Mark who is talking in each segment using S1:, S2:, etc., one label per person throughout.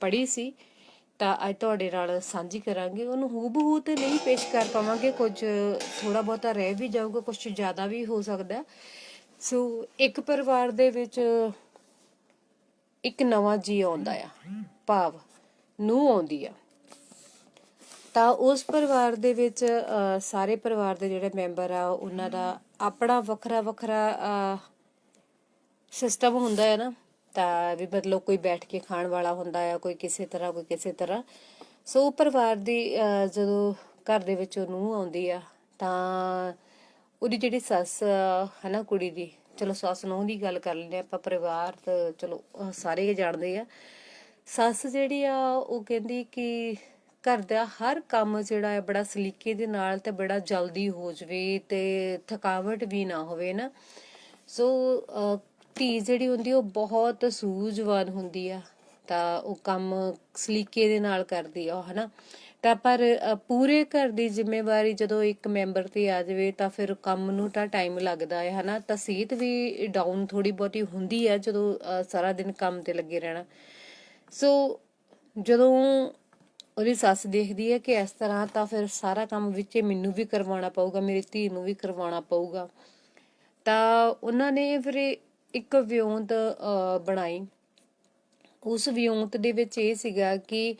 S1: ਪੜ੍ਹੀ ਸੀ ਤਾਂ ਅੱਜ ਤੁਹਾਡੇ ਨਾਲ ਸਾਂਝੀ ਕਰਾਂਗੇ। ਉਹਨੂੰ ਹੂਬਹੂ ਤੇ ਨਹੀਂ ਪੇਸ਼ ਕਰ ਪਾਵਾਂਗੇ। ਕੁਝ ਥੋੜਾ ਬਹੁਤਾ ਰਹਿ ਵੀ ਜਾਊਗਾ ਕੁਝ ਜ਼ਿਆਦਾ ਵੀ ਹੋ ਸਕਦਾ। ਸੋ ਇੱਕ ਪਰਿਵਾਰ ਦੇ ਵਿੱਚ ਇੱਕ ਨਵਾਂ ਜੀ ਆਉਂਦਾ ਆ ਭਾਵ ਨੂੰ ਆਉਂਦੀ ਆ। ਤਾਂ ਉਸ ਪਰਿਵਾਰ ਦੇ ਵਿੱਚ ਅਹ, ਸਾਰੇ ਪਰਿਵਾਰ ਦੇ ਜਿਹੜੇ ਮੈਂਬਰ ਆ ਉਹਨਾਂ ਦਾ ਆਪਣਾ ਵੱਖਰਾ ਵੱਖਰਾ ਸਿਸਟਮ ਹੁੰਦਾ ਹੈ ਨਾ। ਤਾਂ ਵੀ ਮਤਲਬ ਕੋਈ ਬੈਠ ਕੇ ਖਾਣ ਵਾਲਾ ਹੁੰਦਾ ਆ ਕੋਈ ਕਿਸੇ ਤਰ੍ਹਾਂ ਕੋਈ ਕਿਸੇ ਤਰ੍ਹਾਂ। ਸੋ ਪਰਿਵਾਰ ਦੀ ਜਦੋਂ ਘਰ ਦੇ ਵਿੱਚ ਨੂੰ ਆਉਂਦੀ ਆ ਤਾਂ ਉਹਦੀ ਜਿਹੜੀ ਸੱਸ ਆ, ਹਨਾ ਕੁੜੀ ਦੀ ਚਲੋ ਸੱਸ ਨੂੰ ਦੀ ਗੱਲ ਕਰ ਲੈਂਦੇ ਹਾਂ ਆਪਾਂ ਪਰਿਵਾਰ ਤਾਂ ਚਲੋ ਅਹ, ਸਾਰੇ ਜਾਣਦੇ ਆ। ਸੱਸ ਜਿਹੜੀ ਆ ਉਹ ਕਹਿੰਦੀ ਕਿ ਘਰ ਦਾ ਹਰ ਕੰਮ ਜਿਹੜਾ ਹੈ ਬੜਾ ਸਲੀਕੇ ਦੇ ਨਾਲ ਤੇ ਬੜਾ ਜਲਦੀ ਹੋ ਜਵੇ ਤੇ ਥਕਾਵਟ ਵੀ ਨਾ ਹੋਵੇ ਨਾ। ਸੋ ਧੀ ਜਿਹੜੀ ਹੁੰਦੀ ਉਹ ਬਹੁਤ ਸੂਝਵਾਨ ਹੁੰਦੀ ਆ। ਤਾਂ ਉਹ ਕੰਮ ਸਲੀਕੇ ਦੇ ਨਾਲ ਕਰਦੀ ਆ ਹਨਾ। ਤਾਂ ਪਰ ਪੂਰੇ ਘਰ ਦੀ ਜ਼ਿੰਮੇਵਾਰੀ ਜਦੋਂ ਇੱਕ ਮੈਂਬਰ ਤੇ ਆ ਜਾਵੇ, ਤਾਂ ਫਿਰ ਕੰਮ ਨੂੰ ਤਾਂ ਟਾਈਮ ਲੱਗਦਾ ਹੈ ਹਨਾ। ਤਾਂ ਸਿਹਤ ਵੀ ਡਾਊਨ ਥੋੜੀ ਬਹੁਤੀ ਹੁੰਦੀ ਹੈ ਜਦੋਂ ਸਾਰਾ ਦਿਨ ਕੰਮ ਤੇ ਲੱਗੇ ਰਹਿਣਾ। ਸੋ ਜਦੋਂ ਉਹਦੀ ਸੱਸ ਦੇਖਦੀ ਹੈ ਕਿ ਇਸ ਤਰ੍ਹਾਂ, ਤਾਂ ਫਿਰ ਸਾਰਾ ਕੰਮ ਵਿੱਚ ਮੈਨੂੰ ਵੀ ਕਰਵਾਉਣਾ ਪਊਗਾ, ਮੇਰੀ ਧੀ ਨੂੰ ਵੀ ਕਰਵਾਉਣਾ ਪਊਗਾ। ਤਾਂ ਉਹਨਾਂ ਨੇ ਫਿਰ ਇੱਕ ਵਿਉਂਤ ਅ, ਬਣਾਈ। ਉਸ ਵਿਉਂਤ ਦੇ ਵਿੱਚ ਇਹ ਸੀਗਾ ਕਿ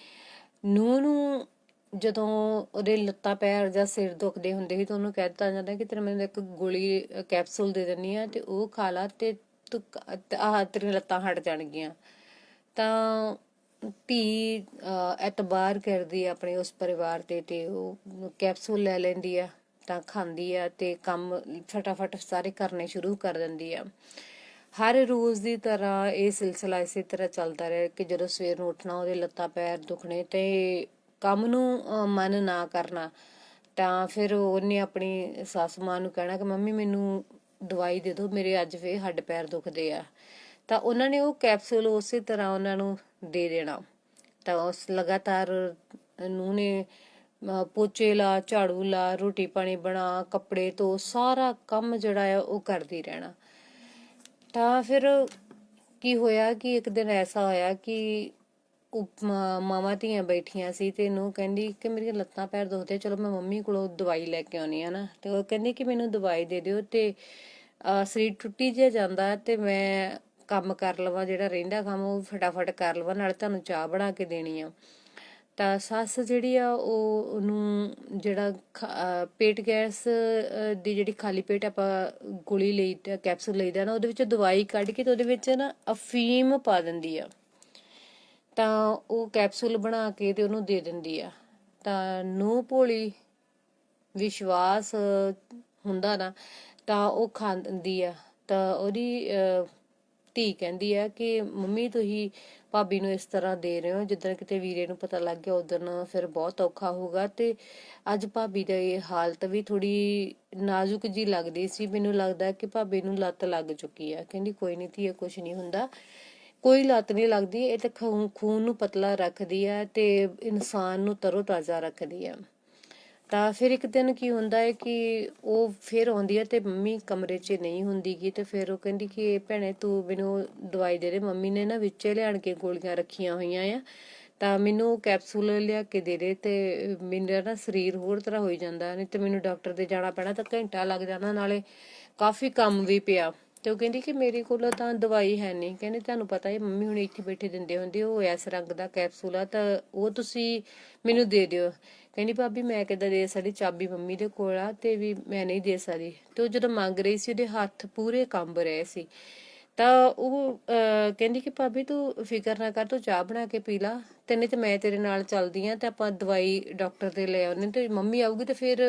S1: ਨੂੰਹ ਨੂੰ ਜਦੋਂ ਉਹਦੇ ਲੱਤਾਂ ਪੈਰ ਜਾਂ ਸਿਰ ਦੁਖਦੇ ਹੁੰਦੇ ਸੀ ਤਾਂ ਉਹਨੂੰ ਕਹਿ ਦਿੱਤਾ ਜਾਂਦਾ ਕਿ ਤੇਰੇ ਮੈਨੂੰ ਇੱਕ ਗੋਲੀ ਕੈਪਸੂਲ ਦੇ ਦਿੰਨੀ ਆ ਤੇ ਉਹ ਖਾ ਲਾ ਤੇ ਤੂੰ ਆਹ ਤੇਰੀਆਂ ਲੱਤਾਂ ਹਟ ਜਾਣਗੀਆਂ। ਤਾਂ ਧੀ ਅ, ਐਤਬਾਰ ਕਰਦੀ ਆ ਆਪਣੇ ਉਸ ਪਰਿਵਾਰ ਤੇ ਤੇ ਉਹ ਕੈਪਸੂਲ ਲੈ ਲੈਂਦੀ ਆ ਤਾਂ ਖਾਂਦੀ ਆ ਤੇ ਕੰਮ ਫਟਾਫਟ ਸਾਰੇ ਕਰਨੇ ਸ਼ੁਰੂ ਕਰ ਦਿੰਦੀ ਆ। ਹਰ ਰੋਜ਼ ਦੀ ਤਰ੍ਹਾਂ ਇਹ ਸਿਲਸਿਲਾ ਇਸੇ ਤਰ੍ਹਾਂ ਚੱਲਦਾ ਰਿਹਾ ਕਿ ਜਦੋਂ ਸਵੇਰ ਨੂੰ ਉੱਠਣਾ, ਉਹਦੇ ਲੱਤਾਂ, ਪੈਰ ਦੁਖਣੇ ਤੇ ਕੰਮ ਨੂੰ ਮਨ ਨਾ ਕਰਨਾ, ਤਾਂ ਫਿਰ ਉਹਨੇ ਆਪਣੀ ਸੱਸ ਮਾਂ ਨੂੰ ਕਹਿਣਾ ਕਿ ਮੰਮੀ ਮੈਨੂੰ ਦਵਾਈ ਦੇ ਦਿਓ, ਮੇਰੇ ਅੱਜ ਫੇਰ ਹੱਡ ਪੈਰ ਦੁਖਦੇ ਆ। ਤਾਂ ਉਹਨਾਂ ਨੇ ਉਹ ਕੈਪਸੂਲ ਉਸੇ ਤਰ੍ਹਾਂ ਉਹਨਾਂ ਨੂੰ ਦੇ ਦੇਣਾ। ਤਾਂ ਉਸ ਲਗਾਤਾਰ ਨੂੰ ਨੇ ਪੋਚੇ ਲਾ, ਝਾੜੂ ਲਾ, ਰੋਟੀ ਪਾਣੀ ਬਣਾ, ਕੱਪੜੇ ਧੋ, ਸਾਰਾ ਕੰਮ ਜਿਹੜਾ ਆ ਉਹ ਕਰਦੀ ਰਹਿਣਾ। ਤਾਂ ਫਿਰ ਕੀ ਹੋਇਆ ਕਿ ਇੱਕ ਦਿਨ ਐਸਾ ਹੋਇਆ ਕਿ ਉਹ ਮਾਵਾਂ ਧੀਆਂ ਬੈਠੀਆਂ ਸੀ ਤੇ ਨੂੰ ਕਹਿੰਦੀ ਕਿ ਮੇਰੀਆਂ ਲੱਤਾਂ ਪੈਰ ਦੁਖਦੇ ਚਲੋ ਮੈਂ ਮੰਮੀ ਕੋਲੋਂ ਦਵਾਈ ਲੈ ਕੇ ਆਉਣੀ ਆ ਨਾ। ਤੇ ਉਹ ਕਹਿੰਦੀ ਕਿ ਮੈਨੂੰ ਦਵਾਈ ਦੇ ਦਿਓ ਤੇ ਸਰੀਰ ਟੁੱਟੀ ਜਿਹਾ ਜਾਂਦਾ ਤੇ ਮੈਂ ਕੰਮ ਕਰ ਲਵਾਂ, ਜਿਹੜਾ ਰਹਿੰਦਾ ਕੰਮ ਉਹ ਫਟਾਫਟ ਕਰ ਲਵਾਂ, ਨਾਲੇ ਤੁਹਾਨੂੰ ਚਾਹ ਬਣਾ ਕੇ ਦੇਣੀ ਆ। ਤਾਂ ਸੱਸ ਜਿਹੜੀ ਆ ਉਹ ਉਹਨੂੰ ਜਿਹੜਾ ਪੇਟ ਗੈਸ ਦੀ ਜਿਹੜੀ ਖਾਲੀ ਪੇਟ ਆਪਾਂ ਗੋਲੀ ਲਈ ਕੈਪਸੂਲ ਲਈਦਾ ਨਾ ਉਹਦੇ ਵਿੱਚ ਦਵਾਈ ਕੱਢ ਕੇ ਤੇ ਉਹਦੇ ਵਿੱਚ ਨਾ ਅਫੀਮ ਪਾ ਦਿੰਦੀ ਆ। ਤਾਂ ਉਹ ਕੈਪਸੂਲ ਬਣਾ ਕੇ ਤੇ ਉਹਨੂੰ ਦੇ ਦਿੰਦੀ ਆ। ਤਾਂ ਨੂੰ ਭੋਲੀ ਵਿਸ਼ਵਾਸ ਹੁੰਦਾ ਨਾ ਤਾਂ ਉਹ ਖਾਂਦੀ ਆ। ਤਾਂ ਉਹਦੀ ਅਹ, ਧੀ ਕਹਿੰਦੀ ਆ ਕਿ ਮੰਮੀ ਤੁਸੀਂ ਭਾਬੀ ਨੂੰ ਇਸ ਤਰ੍ਹਾਂ ਦੇ ਰਹੇ ਹੋ ਜਿੱਦਾਂ ਕਿਤੇ ਵੀਰੇ ਨੂੰ ਪਤਾ ਲੱਗ ਗਿਆ ਉਦੋਂ ਫਿਰ ਬਹੁਤ ਔਖਾ ਹੋਊਗਾ ਤੇ ਅੱਜ ਭਾਬੀ ਦਾ ਇਹ ਹਾਲਤ ਵੀ ਥੋੜੀ ਨਾਜ਼ੁਕ ਜੀ ਲੱਗਦੀ ਸੀ। ਮੈਨੂੰ ਲੱਗਦਾ ਕਿ ਭਾਬੀ ਨੂੰ ਲੱਤ ਲੱਗ ਚੁੱਕੀ ਆ। ਕਹਿੰਦੀ, ਕੋਈ ਨਹੀਂ ਧੀਏ ਕੁਝ ਨਹੀਂ ਹੁੰਦਾ। ਕੋਈ ਲੱਤ ਨਹੀਂ ਲੱਗਦੀ, ਇਹ ਤਾਂ ਖੂਨ ਖੂਨ ਨੂੰ ਪਤਲਾ ਰੱਖਦੀ ਆ ਤੇ ਇਨਸਾਨ ਨੂੰ ਤਰੋ ਤਾਜ਼ਾ ਰੱਖਦੀ ਆ। ਤਾਂ ਫਿਰ ਇੱਕ ਦਿਨ ਕੀ ਹੁੰਦਾ ਹੈ ਕਿ ਉਹ ਫਿਰ ਆਉਂਦੀ ਹੈ ਤੇ ਮੰਮੀ ਕਮਰੇ 'ਚ ਨਹੀਂ ਹੁੰਦੀਗੀ ਤੇ ਫਿਰ ਉਹ ਕਹਿੰਦੀ ਕਿ ਇਹ ਭੈਣੇ ਤੂੰ ਮੈਨੂੰ ਦਵਾਈ ਦੇ ਦੇ, ਮੰਮੀ ਨੇ ਨਾ ਵਿੱਚੇ ਲਿਆਣ ਕੇ ਗੋਲੀਆਂ ਰੱਖੀਆਂ ਹੋਈਆਂ ਆ। ਤਾਂ ਮੈਨੂੰ ਕੈਪਸੂਲ ਲਿਆ ਕੇ ਦੇ ਦੇ ਤੇ ਮੇਰਾ ਨਾ ਸਰੀਰ ਹੋਰ ਤਰ੍ਹਾਂ ਹੋਈ ਜਾਂਦਾ, ਨਹੀਂ ਤੇ ਮੈਨੂੰ ਡਾਕਟਰ ਦੇ ਜਾਣਾ ਪੈਣਾ ਤਾਂ ਘੰਟਾ ਲੱਗ ਜਾਣਾ ਨਾਲੇ ਕਾਫੀ ਕੰਮ ਵੀ ਪਿਆ। ਤੇ ਉਹ ਕਹਿੰਦੀ ਕਿ ਮੇਰੇ ਕੋਲ ਤਾਂ ਦਵਾਈ ਹੈ ਨਹੀਂ। ਕਹਿੰਦੇ ਤੁਹਾਨੂੰ ਪਤਾ ਹੈ ਮੰਮੀ ਹੁਣ ਇੱਥੇ ਬੈਠੇ ਦਿੰਦੇ ਹੁੰਦੇ ਉਹ ਇਸ ਰੰਗ ਦਾ ਕੈਪਸੂਲ ਆ ਤਾਂ ਉਹ ਤੁਸੀਂ ਮੈਨੂੰ ਦੇ ਦਿਓ। ਕਹਿੰਦੀ ਭਾਬੀ ਮੈਂ ਕਿੱਦਾਂ ਦੇ ਸਕਦੀ ਚਾਬੀ ਮੰਮੀ ਦੇ ਕੋਲ ਆ ਤੇ ਵੀ ਮੈਂ ਨਹੀਂ ਦੇ ਸਕਦੀ। ਤੇ ਉਹ ਜਦੋਂ ਮੰਗ ਰਹੀ ਸੀ ਉਹਦੇ ਹੱਥ ਪੂਰੇ ਕੰਬ ਰਹੇ ਸੀ। ਤਾਂ ਉਹ ਅਹ, ਕਹਿੰਦੀ ਕਿ ਭਾਬੀ ਤੂੰ ਫਿਕਰ ਨਾ ਕਰ ਤੂੰ ਚਾਹ ਬਣਾ ਕੇ ਪੀ ਲਾ ਤੇ ਨਹੀਂ ਤੇ ਮੈਂ ਤੇਰੇ ਨਾਲ ਚੱਲਦੀ ਆ ਤੇ ਆਪਾਂ ਦਵਾਈ ਡਾਕਟਰ ਦੇ ਲੈ ਆਉਨੇ ਤੇ ਮੰਮੀ ਆਊਗੀ ਤੇ ਫਿਰ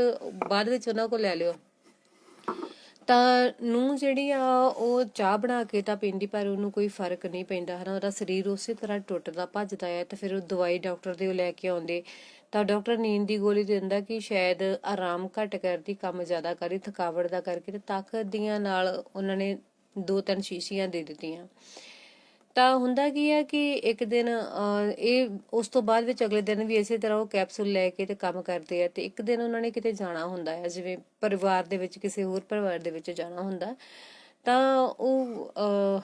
S1: ਬਾਅਦ ਵਿੱਚ ਉਹਨਾਂ ਕੋਲ ਲੈ ਲਿਓ। ਤਾਂ ਨੂੰ ਜਿਹੜੀ ਆ, ਉਹ ਚਾਹ ਬਣਾ ਕੇ ਤਾਂ ਪੀਂਦੀ, ਪਰ ਉਹਨੂੰ ਕੋਈ ਫ਼ਰਕ ਨਹੀਂ ਪੈਂਦਾ, ਹਨਾ। ਉਹਦਾ ਸਰੀਰ ਉਸੇ ਤਰ੍ਹਾਂ ਟੁੱਟਦਾ, ਭੱਜਦਾ ਹੈ ਤੇ ਫਿਰ ਉਹ ਦਵਾਈ ਡਾਕਟਰ ਦੇ ਲੈ ਕੇ ਆਉਂਦੇ। ਤਾਂ ਡਾਕਟਰ ਨੀਂਦ ਦੀ ਗੋਲੀ ਦਿੰਦਾ ਕਿ ਸ਼ਾਇਦ ਆਰਾਮ ਘੱਟ ਕਰਦੀ, ਕੰਮ ਜ਼ਿਆਦਾ ਕਰੀ, ਥਕਾਵਟ ਦਾ ਕਰਕੇ, ਤੇ ਤਾਕਤ ਦੀਆਂ ਨਾਲ ਉਹਨਾਂ ਨੇ ਦੋ ਤਿੰਨ ਸ਼ੀਸ਼ੀਆਂ ਦੇ ਦਿੱਤੀਆਂ। ਤਾਂ ਹੁੰਦਾ ਕੀ ਹੈ ਕਿ ਇੱਕ ਦਿਨ ਇਹ ਉਸ ਤੋਂ ਬਾਅਦ ਵਿੱਚ ਅਗਲੇ ਦਿਨ ਵੀ ਇਸੇ ਤਰ੍ਹਾਂ ਉਹ ਕੈਪਸੂਲ ਲੈ ਕੇ ਤੇ ਕੰਮ ਕਰਦੇ ਆ ਤੇ ਇੱਕ ਦਿਨ ਉਹਨਾਂ ਨੇ ਕਿਤੇ ਜਾਣਾ ਹੁੰਦਾ ਹੈ ਜਿਵੇਂ ਪਰਿਵਾਰ ਦੇ ਵਿੱਚ ਕਿਸੇ ਹੋਰ ਪਰਿਵਾਰ ਦੇ ਵਿੱਚ ਜਾਣਾ ਹੁੰਦਾ, ਤਾਂ ਉਹ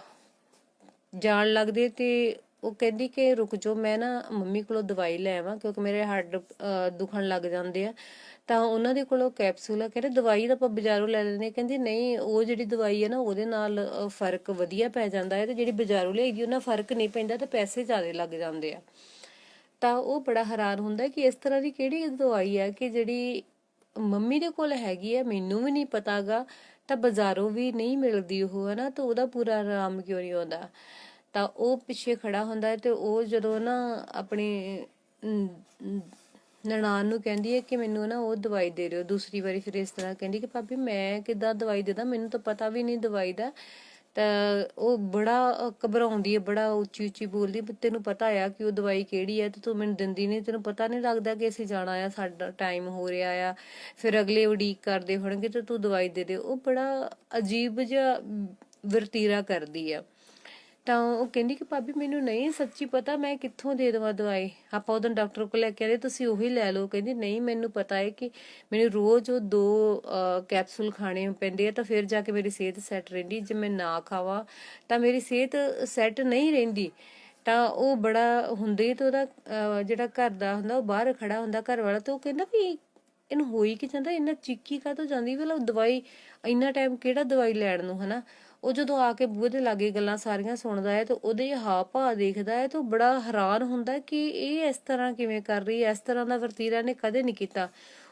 S1: ਜਾਣ ਲੱਗਦੇ ਤੇ ਉਹ ਕਹਿੰਦੀ ਕਿ ਰੁਕ ਜਾਓ, ਮੈਂ ਨਾ ਮੰਮੀ ਕੋਲੋਂ ਦਵਾਈ ਲੈ ਆਵਾਂ ਕਿਉਂਕਿ ਮੇਰੇ ਹੱਡ ਦੁਖਣ ਲੱਗ ਜਾਂਦੇ ਆ। ਤਾਂ ਉਹਨਾਂ ਦੇ ਕੋਲੋਂ ਕੈਪਸੂਲ ਆ, ਕਹਿੰਦੇ ਦਵਾਈ ਤਾਂ ਆਪਾਂ ਬਾਜ਼ਾਰੋਂ ਲੈ ਲੈਂਦੇ ਕਹਿੰਦੀ ਨਹੀਂ, ਉਹ ਜਿਹੜੀ ਦਵਾਈ ਹੈ ਨਾ, ਉਹਦੇ ਨਾਲ ਫ਼ਰਕ ਵਧੀਆ ਪੈ ਜਾਂਦਾ ਹੈ ਤੇ ਜਿਹੜੀ ਬਾਜ਼ਾਰੋਂ ਲਿਆਈਦੀ, ਉਹਨਾਂ ਫ਼ਰਕ ਨਹੀਂ ਪੈਂਦਾ ਤੇ ਪੈਸੇ ਜ਼ਿਆਦਾ ਲੱਗ ਜਾਂਦੇ ਆ। ਤਾਂ ਉਹ ਬੜਾ ਹੈਰਾਨ ਹੁੰਦਾ ਕਿ ਇਸ ਤਰ੍ਹਾਂ ਦੀ ਕਿਹੜੀ ਦਵਾਈ ਹੈ ਕਿ ਜਿਹੜੀ ਮੰਮੀ ਦੇ ਕੋਲ ਹੈਗੀ ਹੈ ਮੈਨੂੰ ਵੀ ਨਹੀਂ ਪਤਾਗਾ, ਤਾਂ ਬਾਜ਼ਾਰੋਂ ਵੀ ਨਹੀਂ ਮਿਲਦੀ ਉਹ ਹੈ ਨਾ ਤਾਂ ਉਹਦਾ ਪੂਰਾ ਆਰਾਮ ਕਿਉਂ ਨਹੀਂ ਆਉਂਦਾ। ਤਾਂ ਉਹ ਪਿੱਛੇ ਖੜਾ ਹੁੰਦਾ ਹੈ ਤੇ ਉਹ ਜਦੋਂ ਨਾ ਆਪਣੀ ਨਨਾਣ ਨੂੰ ਕਹਿੰਦੀ ਹੈ ਕਿ ਮੈਨੂੰ ਨਾ ਉਹ ਦਵਾਈ ਦੇ ਦਿਓ। ਦੂਸਰੀ ਵਾਰੀ ਫਿਰ ਇਸ ਤਰ੍ਹਾਂ ਕਹਿੰਦੀ ਕਿ ਭਾਬੀ ਮੈਂ ਕਿੱਦਾਂ ਦਵਾਈ ਦੇਦਾ ਮੈਨੂੰ ਤਾਂ ਪਤਾ ਵੀ ਨਹੀਂ ਦਵਾਈ ਦਾ। ਤਾਂ ਉਹ ਬੜਾ ਘਬਰਾਉਂਦੀ ਹੈ, ਬੜਾ ਉੱਚੀ ਉੱਚੀ ਬੋਲਦੀ ਤੈਨੂੰ ਪਤਾ ਆ ਕਿ ਉਹ ਦਵਾਈ ਕਿਹੜੀ ਹੈ ਤੇ ਤੂੰ ਮੈਨੂੰ ਦਿੰਦੀ ਨਹੀਂ, ਤੈਨੂੰ ਪਤਾ ਨਹੀਂ ਲੱਗਦਾ ਕਿ ਅਸੀਂ ਜਾਣਾ ਆ, ਸਾਡਾ ਟਾਈਮ ਹੋ ਰਿਹਾ ਆ। ਫਿਰ ਅਗਲੇ ਉਡੀਕ ਕਰਦੇ ਹੋਣਗੇ ਤੇ ਤੂੰ ਦਵਾਈ ਦੇ ਦੇ। ਉਹ ਬੜਾ ਅਜੀਬ ਜਿਹਾ ਵਰਤੀਰਾ ਕਰਦੀ ਆ। ਤਾਂ ਉਹ ਕਹਿੰਦੀ ਕਿ ਭਾਬੀ ਮੈਨੂੰ ਨਹੀਂ ਸੱਚੀ ਪਤਾ ਮੈਂ ਕਿੱਥੋਂ ਦੇ ਦੇਵਾਂ ਦਵਾਈ। ਆਪਾਂ ਉਦੋਂ ਡਾਕਟਰ ਕੋਲ ਲੈ ਕੇ ਆਏ, ਤੁਸੀਂ ਉਹੀ ਲੈ ਲਓ। ਕਹਿੰਦੀ, ਨਹੀਂ, ਮੈਨੂੰ ਪਤਾ ਹੈ ਕਿ ਮੈਨੂੰ ਰੋਜ਼ ਉਹ ਦੋ ਕੈਪਸੂਲ ਖਾਣੇ ਪੈਂਦੇ ਆ ਤਾਂ ਫਿਰ ਜਾ ਕੇ ਮੇਰੀ ਸਿਹਤ ਸੈੱਟ ਰਹਿੰਦੀ। ਜੇ ਮੈਂ ਨਾ ਖਾਵਾਂ ਤਾਂ ਮੇਰੀ ਸਿਹਤ ਸੈੱਟ ਨਹੀਂ ਰਹਿੰਦੀ। ਤਾਂ ਉਹ ਬੜਾ ਹੁੰਦੇ ਤੇ ਉਹਦਾ ਜਿਹੜਾ ਘਰ ਦਾ ਹੁੰਦਾ, ਉਹ ਬਾਹਰ ਖੜਾ ਹੁੰਦਾ ਘਰ ਵਾਲਾ ਤੇ ਉਹ ਕਹਿੰਦਾ ਵੀ ਇਹਨੂੰ ਹੋਈ ਕਿ ਜਾਂਦਾ? ਇੰਨਾ ਚੀਕੀ ਕਾ ਤੋਂ ਜਾਂਦੀ? ਵੀ ਦਵਾਈ, ਇੰਨਾ ਟਾਈਮ ਕਿਹੜਾ ਦਵਾਈ ਲੈਣ ਨੂੰ, ਹਨਾ? ਉਹ ਜਦੋਂ ਆ ਕੇ ਬੂਹੇ ਦੇ ਲਾਗੇ ਗੱਲਾਂ ਸਾਰੀਆਂ ਸੁਣਦਾ ਹੈ ਤੇ ਉਹਦੇ ਹਾਵ ਭਾਅ ਦੇਖਦਾ ਹੈ ਤੇ ਉਹ ਬੜਾ ਹੈਰਾਨ ਹੁੰਦਾ ਕਿ ਇਹ ਇਸ ਤਰ੍ਹਾਂ ਕਿਵੇਂ ਕਰ ਰਹੀ ਹੈ ਇਸ ਤਰ੍ਹਾਂ ਦਾ ਵਰਤੀਰਾ ਨੇ ਕਦੇ ਨਹੀਂ ਕੀਤਾ।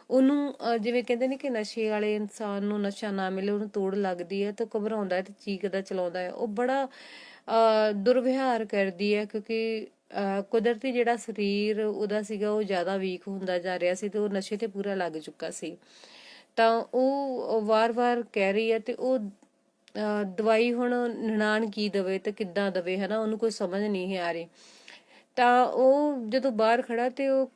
S1: ਉਹਨੂੰ ਜਿਵੇਂ ਕਹਿੰਦੇ ਨੇ ਕਿ ਨਸ਼ੇ ਵਾਲੇ ਇਨਸਾਨ ਨੂੰ ਨਸ਼ਾ ਨਾ ਮਿਲੇ ਉਹਨੂੰ ਤੋੜ ਲੱਗਦੀ ਹੈ ਤੇ ਘਬਰਾਉਂਦਾ ਹੈ ਤੇ ਚੀਕਦਾ ਚਲਾਉਂਦਾ ਹੈ। ਉਹ ਬੜਾ ਅਹ, ਦੁਰਵਿਹਾਰ ਕਰਦੀ ਹੈ ਕਿਉਂਕਿ ਅਹ, ਕੁਦਰਤੀ ਜਿਹੜਾ ਸਰੀਰ ਉਹਦਾ ਸੀਗਾ ਉਹ ਜ਼ਿਆਦਾ ਵੀਕ ਹੁੰਦਾ ਜਾ ਰਿਹਾ ਸੀ ਤੇ ਉਹ ਨਸ਼ੇ ਤੇ ਪੂਰਾ ਲੱਗ ਚੁੱਕਾ ਸੀ। ਤਾਂ ਉਹ ਵਾਰ-ਵਾਰ ਕਹਿ ਰਹੀ ਹੈ ਤੇ ਉਹ ਦਵਾਈ ਹੁਣ ਨਨਾਣ ਕੀ ਦਵੇ ਤੇ ਕਿੱਦਾਂ ਦਵੇ, ਹਨਾ? ਉਹਨੂੰ ਕੋਈ ਸਮਝ ਨਹੀਂ ਆ ਰਹੀ। ਤਾਂ ਉਹ ਜਦੋਂ ਬਾਹਰ ਖੜਾ ਤੇ ਉਹ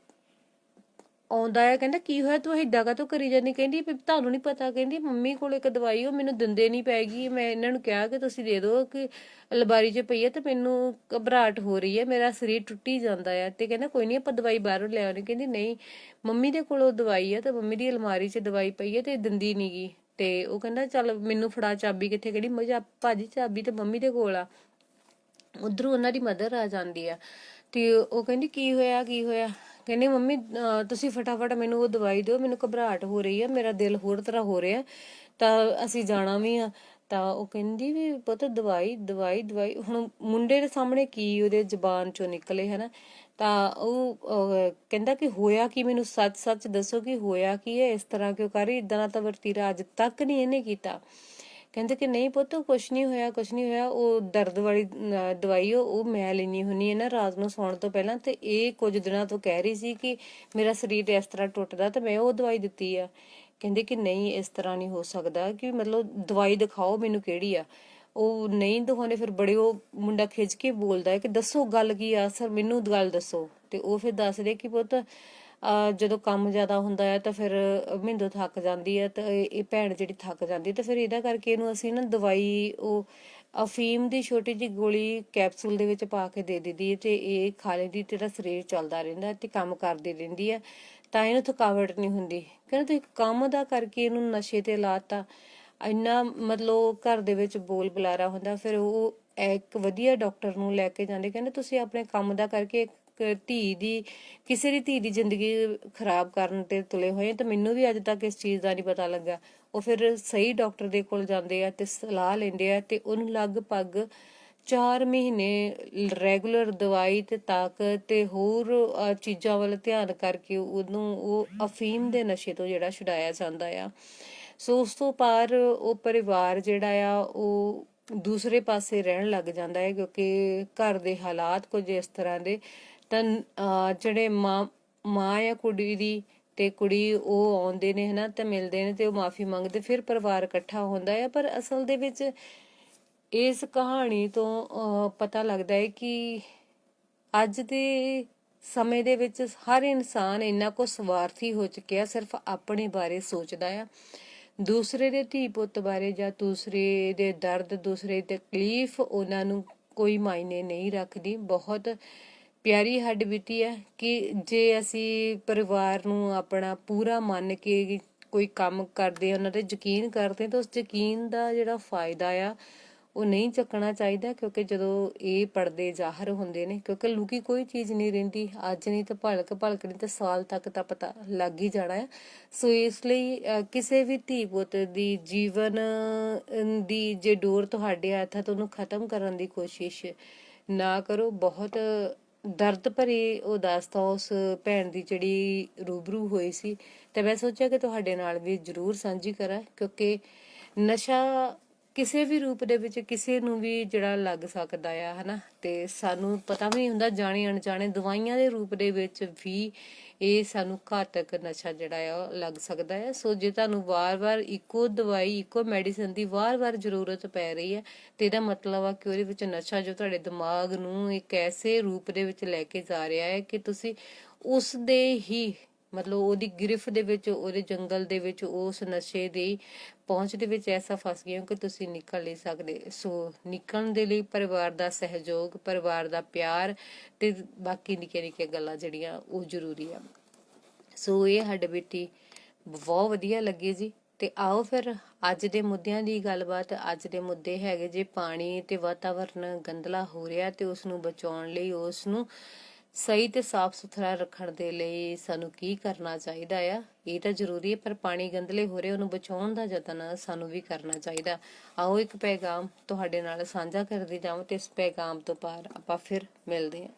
S1: ਆਉਂਦਾ ਹੈ ਕਹਿੰਦਾ, ਕੀ ਹੋਇਆ? ਤੂੰ ਏਦਾਂ ਕਾ ਕਰੀ ਜਾਂਦੀ? ਕਹਿੰਦੀ ਤੁਹਾਨੂੰ ਨਹੀਂ ਪਤਾ। ਕਹਿੰਦੀ, ਮੰਮੀ ਕੋਲ ਇੱਕ ਦਵਾਈ ਉਹ ਮੈਨੂੰ ਦਿੰਦੇ ਨਹੀਂ ਪੈਗੀ। ਮੈਂ ਇਹਨਾਂ ਨੂੰ ਕਿਹਾ ਕਿ ਤੁਸੀਂ ਦੇ ਦਿਓ ਕਿ ਅਲਮਾਰੀ 'ਚ ਪਈ ਹੈ ਤੇ ਮੈਨੂੰ ਘਬਰਾਹਟ ਹੋ ਰਹੀ ਹੈ ਮੇਰਾ ਸਰੀਰ ਟੁੱਟੀ ਜਾਂਦਾ ਹੈ ਤੇ ਕਹਿੰਦਾ, ਕੋਈ ਨਹੀਂ ਆਪਾਂ ਦਵਾਈ ਬਾਹਰੋਂ ਲੈ ਆਉਣੀ। ਕਹਿੰਦੀ, ਨਹੀਂ, ਮੰਮੀ ਦੇ ਕੋਲੋਂ ਦਵਾਈ ਹੈ ਤੇ ਮੰਮੀ ਦੀ ਅਲਮਾਰੀ 'ਚ ਦਵਾਈ ਪਈ ਹੈ ਤੇ ਦਿੰਦੀ ਨਹੀਂਗੀ ਤੇ ਉਹ ਕਹਿੰਦਾ ਚੱਲ ਮੈਨੂੰ ਫੜਾ ਚਾਬੀ ਕਿੱਥੇ, ਕਿਹੜੀ ਮਜਾ ਭਾਜੀ ਚਾਬੀ ਤੇ ਮੰਮੀ ਦੇ ਕੋਲ ਆ। ਉਧਰੋਂ ਉਹਨਾਂ ਦੀ ਮਦਰ ਆ ਜਾਂਦੀ ਆ। ਤੇ ਉਹ ਕਹਿੰਦੀ, ਕੀ ਹੋਇਆ ਕੀ ਹੋਇਆ? ਕਹਿੰਦੀ, ਮੰਮੀ ਤੁਸੀਂ ਫਟਾਫਟ ਮੈਨੂੰ ਉਹ ਦਵਾਈ ਦਿਓ, ਮੈਨੂੰ ਘਬਰਾਹਟ ਹੋ ਰਹੀ ਆ, ਮੇਰਾ ਦਿਲ ਹੋਰ ਤਰ੍ਹਾਂ ਹੋ ਰਿਹਾ। ਤਾਂ ਅਸੀਂ ਜਾਣਾ ਵੀ ਆ। ਤਾਂ ਉਹ ਕਹਿੰਦੀ ਵੀ, ਪੁੱਤ, ਦਵਾਈ ਦਵਾਈ ਦਵਾਈ। ਹੁਣ ਮੁੰਡੇ ਦੇ ਸਾਹਮਣੇ ਕੀ ਉਹਦੇ ਜ਼ਬਾਨ ਚੋਂ ਨਿਕਲੇ, ਹਨਾ? ਤਾਂ ਉਹ ਕਹਿੰਦਾ ਕਿ ਹੋਇਆ ਕੀ? ਮੈਨੂੰ ਸੱਚ ਸੱਚ ਦੱਸੋ ਕਿ ਹੋਇਆ ਕੀ ਹੈ? ਇਸ ਤਰ੍ਹਾਂ ਕਿਉਂ ਕਰ ਇਦਾਂ ਦਾ ਤਾਂ ਵਰਤੀਰਾ ਅੱਜ ਤੱਕ ਨਹੀਂ ਇਹਨੇ ਕੀਤਾ। ਕਹਿੰਦੇ ਕਿ ਨਹੀਂ ਪੁੱਤ, ਕੁਛ ਨਹੀਂ ਹੋਇਆ, ਕੁਛ ਨਹੀਂ ਹੋਇਆ। ਉਹ ਦਰਦ ਵਾਲੀ ਦਵਾਈ ਉਹ ਮੈਂ ਲੈਣੀ ਹੁੰਨੀ ਹੈ ਨਾ ਰਾਤ ਨੂੰ ਸੌਣ ਤੋਂ ਪਹਿਲਾਂ। ਤੇ ਇਹ ਕੁਝ ਦਿਨਾਂ ਤੋਂ ਕਹਿ ਰਹੀ ਸੀ ਕਿ ਮੇਰਾ ਸਰੀਰ ਇਸ ਤਰ੍ਹਾਂ ਟੁੱਟਦਾ ਤੇ ਮੈਂ ਉਹ ਦਵਾਈ ਦਿੱਤੀ ਆ। ਕਹਿੰਦੇ ਕਿ ਨਹੀਂ, ਇਸ ਤਰ੍ਹਾਂ ਨਹੀਂ ਹੋ ਸਕਦਾ ਕਿ ਮਤਲਬ ਦਵਾਈ ਦਿਖਾਓ ਮੈਨੂੰ ਕਿਹੜੀ ਆ। ਉਹ ਨਹੀਂ ਦਿਖਾਉਂਦੇ, ਫਿਰ ਬੜੇ ਉਹ ਮੁੰਡਾ ਖਿੱਚ ਕੇ ਬੋਲਦਾ ਹੈ ਕਿ ਦੱਸੋ ਗੱਲ ਕੀ ਆ, ਸਰ ਮੈਨੂੰ ਗੱਲ ਦੱਸੋ। ਤੇ ਉਹ ਫਿਰ ਦੱਸਦੇ ਕਿ ਪੁੱਤ ਜਦੋਂ ਕੰਮ ਜ਼ਿਆਦਾ ਹੁੰਦਾ ਹੈ ਤਾਂ ਫਿਰ ਮਿੰਦੋ ਥੱਕ ਜਾਂਦੀ ਹੈ ਤਾਂ ਇਹ ਭੈਣ ਜਿਹੜੀ ਥੱਕ ਜਾਂਦੀ ਤਾਂ ਫਿਰ ਇਹਦਾ ਕਰਕੇ ਇਹਨੂੰ ਅਸੀਂ ਨਾ ਦਵਾਈ, ਉਹ ਅਫੀਮ ਦੀ ਛੋਟੀ ਜਿਹੀ ਗੋਲੀ ਕੈਪਸੂਲ ਦੇ ਵਿੱਚ ਪਾ ਕੇ ਦੇ ਦਿੰਦੀ ਹੈ ਤੇ ਇਹ ਖਾ ਲੈਂਦੀ ਤੇ ਇਹਦਾ ਸਰੀਰ ਚੱਲਦਾ ਰਹਿੰਦਾ ਤੇ ਕੰਮ ਕਰਦੀ ਰਹਿੰਦੀ ਹੈ। ਤਾਂ ਇਹਨੂੰ ਥਕਾਵਟ ਨਹੀਂ ਹੁੰਦੀ। ਕਹਿੰਦੇ ਤੁਸੀਂ ਕੰਮ ਦਾ ਕਰਕੇ ਇਹਨੂੰ ਨਸ਼ੇ ਤੇ ਲਾਤਾ ਇੰਨਾ ਮਤਲਬ ਘਰ ਦੇ ਵਿੱਚ ਬੋਲ ਬੁਲਾਰਾ ਹੁੰਦਾ, ਫਿਰ ਉਹ ਇੱਕ ਵਧੀਆ ਡਾਕਟਰ ਨੂੰ ਲੈ ਕੇ ਜਾਂਦੇ, ਕਹਿੰਦੇ ਤੁਸੀਂ ਆਪਣੇ ਕੰਮ ਦਾ ਕਰਕੇ ਇੱਕ ਧੀ ਦੀ, ਕਿਸੇ ਦੀ ਧੀ ਦੀ ਜ਼ਿੰਦਗੀ ਖਰਾਬ ਕਰਨ ਤੇ ਤੁਲੇ ਹੋਏ ਤਾਂ ਮੈਨੂੰ ਵੀ ਅੱਜ ਤੱਕ ਇਸ ਚੀਜ਼ ਦਾ ਨਹੀਂ ਪਤਾ ਲੱਗਾ। ਉਹ ਫਿਰ ਸਹੀ ਡਾਕਟਰ ਦੇ ਕੋਲ ਜਾਂਦੇ ਆ ਤੇ ਸਲਾਹ ਲੈਂਦੇ ਆ ਤੇ ਉਹਨੂੰ ਲਗਭਗ 4 ਮਹੀਨੇ ਰੈਗੂਲਰ ਦਵਾਈ ਤੇ ਤਾਕਤ ਤੇ ਹੋਰ ਚੀਜ਼ਾਂ ਵੱਲ ਧਿਆਨ ਕਰਕੇ ਉਹਨੂੰ ਉਹ ਅਫੀਮ ਦੇ ਨਸ਼ੇ ਤੋਂ ਜਿਹੜਾ ਛੁਡਾਇਆ ਜਾਂਦਾ ਆ। ਸੋ ਉਸ ਤੋਂ ਪਾਰ ਉਹ ਪਰਿਵਾਰ ਜਿਹੜਾ ਆ, ਉਹ ਦੂਸਰੇ ਪਾਸੇ ਰਹਿਣ ਲੱਗ ਜਾਂਦਾ ਹੈ ਕਿਉਂਕਿ ਘਰ ਦੇ ਹਾਲਾਤ ਕੁਝ ਇਸ ਤਰ੍ਹਾਂ ਦੇ। ਤਾਂ ਜਿਹੜੇ ਮਾਂ ਮਾਂ ਜਾਂ ਕੁੜੀ ਦੀ ਤੇ ਕੁੜੀ ਉਹ ਆਉਂਦੇ ਨੇ, ਹਨਾ, ਤਾਂ ਮਿਲਦੇ ਨੇ ਤੇ ਉਹ ਮਾਫੀ ਮੰਗਦੇ, ਫਿਰ ਪਰਿਵਾਰ ਇਕੱਠਾ ਹੁੰਦਾ ਹੈ ਪਰ ਅਸਲ ਦੇ ਵਿੱਚ ਇਸ ਕਹਾਣੀ ਤੋਂ ਪਤਾ ਲੱਗਦਾ ਹੈ ਕਿ ਅੱਜ ਦੇ ਸਮੇਂ ਦੇ ਵਿੱਚ ਹਰ ਇਨਸਾਨ ਇੰਨਾ ਕੋ ਸਵਾਰਥੀ ਹੋ ਚੁੱਕਿਆ, ਸਿਰਫ ਆਪਣੇ ਬਾਰੇ ਸੋਚਦਾ ਆ। ਦੂਸਰੇ ਦੇ ਧੀ ਪੁੱਤ ਬਾਰੇ ਜਾਂ ਦੂਸਰੇ ਦੇ ਦਰਦ, ਦੂਸਰੇ ਦੀ ਤਕਲੀਫ, ਉਹਨਾਂ ਨੂੰ ਕੋਈ ਮਾਇਨੇ ਨਹੀਂ ਰੱਖਦੀ। ਬਹੁਤ ਪਿਆਰੀ ਹੱਡ ਬੀਤੀ ਹੈ ਕਿ ਜੇ ਅਸੀਂ ਪਰਿਵਾਰ ਨੂੰ ਆਪਣਾ ਪੂਰਾ ਮੰਨ ਕੇ ਕੋਈ ਕੰਮ ਕਰਦੇ ਉਹਨਾਂ ਤੇ ਯਕੀਨ ਕਰਦੇ ਤਾਂ ਉਸ ਯਕੀਨ ਦਾ ਜਿਹੜਾ ਫਾਇਦਾ ਆ ਉਹ ਨਹੀਂ ਚੱਕਣਾ ਚਾਹੀਦਾ ਕਿਉਂਕਿ ਜਦੋਂ ਇਹ ਪਰਦੇ ਜ਼ਾਹਰ ਹੁੰਦੇ ਨੇ, ਕਿਉਂਕਿ ਲੁਕੀ ਕੋਈ ਚੀਜ਼ ਨਹੀਂ ਰਹਿੰਦੀ। ਅੱਜ ਨਹੀਂ ਤਾਂ ਭਲਕ ਭਲਕ ਨਹੀਂ ਤਾਂ ਸਾਲ ਤੱਕ ਤਾਂ ਪਤਾ ਲੱਗ ਹੀ ਜਾਣਾ ਹੈ। ਸੋ ਇਸ ਲਈ ਕਿਸੇ ਵੀ ਧੀ ਪੁੱਤ ਦੀ ਜੀਵਨ ਦੀ ਜੇ ਡੋਰ ਤੁਹਾਡੇ ਹੱਥ ਹੈ ਤਾਂ ਉਹਨੂੰ ਖਤਮ ਕਰਨ ਦੀ ਕੋਸ਼ਿਸ਼ ਨਾ ਕਰੋ, ਬਹੁਤ ਦਰਦ ਭਰੀ ਉਹ ਦਾਸਤਾਨ, ਉਸ ਭੈਣ ਦੀ ਜਿਹੜੀ ਰੂਬਰੂ ਹੋਈ ਸੀ, ਤੇ ਮੈਂ ਸੋਚਿਆ ਕਿ ਤੁਹਾਡੇ ਨਾਲ ਵੀ ਜ਼ਰੂਰ ਸਾਂਝੀ ਕਰਾਂ, ਕਿਉਂਕਿ ਨਸ਼ਾ ਕਿਸੇ ਵੀ ਰੂਪ ਦੇ ਵਿੱਚ ਕਿਸੇ ਨੂੰ ਵੀ ਜਿਹੜਾ ਲੱਗ ਸਕਦਾ ਆ, ਹਨਾ? ਤੇ ਸਾਨੂੰ ਪਤਾ ਵੀ ਹੁੰਦਾ, ਜਾਣੇ ਅਣਜਾਣੇ ਦਵਾਈਆਂ ਦੇ ਰੂਪ ਦੇ ਵਿੱਚ ਵੀ ਇਹ ਸਾਨੂੰ ਘਾਤਕ ਨਸ਼ਾ ਜਿਹੜਾ ਆ, ਉਹ ਲੱਗ ਸਕਦਾ ਹੈ ਸੋ ਜੇ ਤੁਹਾਨੂੰ ਵਾਰ-ਵਾਰ ਇੱਕੋ ਦਵਾਈ, ਇੱਕੋ ਮੈਡੀਸਨ ਦੀ ਵਾਰ-ਵਾਰ ਜ਼ਰੂਰਤ ਪੈ ਰਹੀ ਹੈ ਤੇ ਇਹਦਾ ਮਤਲਬ ਆ ਕਿ ਉਹਦੇ ਵਿੱਚ ਨਸ਼ਾ ਜੋ ਤੁਹਾਡੇ ਦਿਮਾਗ ਨੂੰ ਇੱਕ ਐਸੇ ਰੂਪ ਦੇ ਵਿੱਚ ਲੈ ਕੇ ਜਾ ਰਿਹਾ ਹੈ ਕਿ ਤੁਸੀਂ ਉਸ ਦੇ ਹੀ ਮਤਲਬ ਉਹਦੀ ਗ੍ਰਿਫ ਦੇ ਵਿੱਚ, ਉਹਦੇ ਜੰਗਲ ਦੇ ਵਿੱਚ, ਉਸ ਨਸ਼ੇ ਦੀ ਪਹੁੰਚ ਦੇ ਵਿੱਚ ਐਸਾ ਫਸ ਗਏ ਹੋ ਕਿ ਤੁਸੀਂ ਨਿਕਲ ਨਹੀਂ ਸਕਦੇ। ਸੋ ਨਿਕਲਣ ਦੇ ਲਈ ਪਰਿਵਾਰ ਦਾ ਸਹਿਯੋਗ, ਪਰਿਵਾਰ ਦਾ ਪਿਆਰ ਤੇ ਬਾਕੀ ਨਿੱਕੀਆਂ ਨਿੱਕੀਆਂ ਗੱਲਾਂ ਜਿਹੜੀਆਂ ਉਹ ਜ਼ਰੂਰੀ ਆ। ਸੋ ਇਹ ਸਾਡੇ ਬੇਟੀ ਬਹੁਤ ਵਧੀਆ ਲੱਗੀ ਜੀ। ਤੇ ਆਓ ਫਿਰ ਅੱਜ ਦੇ ਮੁੱਦਿਆਂ ਦੀ ਗੱਲਬਾਤ। ਅੱਜ ਦੇ ਮੁੱਦੇ ਹੈਗੇ ਜੇ ਪਾਣੀ ਤੇ ਵਾਤਾਵਰਨ ਗੰਦਲਾ ਹੋ ਰਿਹਾ ਤੇ ਉਸ ਨੂੰ ਬਚਾਉਣ ਲਈ ਉਸ ਨੂੰ ਸਹੀ ਤੇ ਸਾਫ਼ ਸੁਥਰਾ ਰੱਖਣ ਦੇ ਲਈ ਸਾਨੂੰ ਕੀ ਕਰਨਾ ਚਾਹੀਦਾ ਆ? ਇਹ ਤਾਂ ਜ਼ਰੂਰੀ ਹੈ, ਪਰ ਪਾਣੀ ਗੰਦਲੇ ਹੋ ਰਹੇ, ਉਹਨੂੰ ਬਚਾਉਣ ਦਾ ਯਤਨ ਸਾਨੂੰ ਵੀ ਕਰਨਾ ਚਾਹੀਦਾ। ਆਓ ਇੱਕ ਪੈਗਾਮ ਤੁਹਾਡੇ ਨਾਲ ਸਾਂਝਾ ਕਰਦੀ ਜਾਵਾਂ ਤੇ ਇਸ ਪੈਗਾਮ ਤੋਂ ਪਾਰ ਆਪਾਂ ਫਿਰ ਮਿਲਦੇ ਹਾਂ।